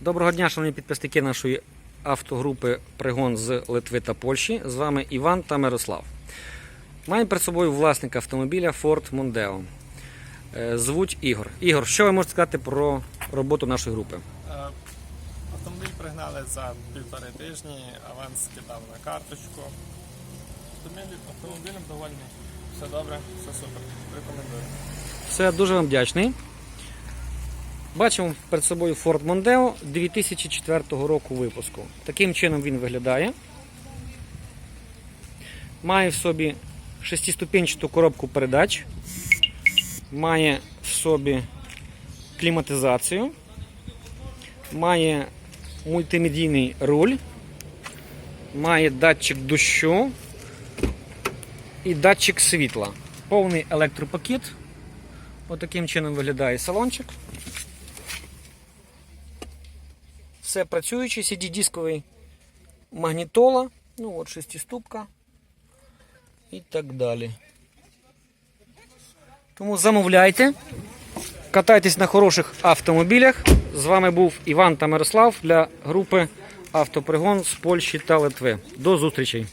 Доброго дня, шановні підписники нашої автогрупи Пригон з Литви та Польщі. З вами Іван та Мирослав. Маємо перед собою власника автомобіля Ford Mondeo. Е, Звуть Ігор. Ігор, що ви можете сказати про роботу нашої групи? Е, Автомобіль пригнали за півтори тижні, аванс скидав на карточку. Автомобілем довольний. Все добре, все супер. Рекомендую. Все, дуже вам вдячний. Бачимо перед собою Ford Mondeo 2004 року випуску. Таким чином він виглядає. Має в собі шестиступенчату коробку передач. Має в собі кліматизацію. Має мультимедійний руль. Має датчик дощу і датчик світла. Повний електропакет. Отаким чином виглядає салончик. Все працюючи, CD-дисковий магнітола, ну от шестиступка і так далі. Тому замовляйте, катайтесь на хороших автомобілях. З вами був Іван та Мирослав для групи Автопригон з Польщі та Литви. До зустрічей!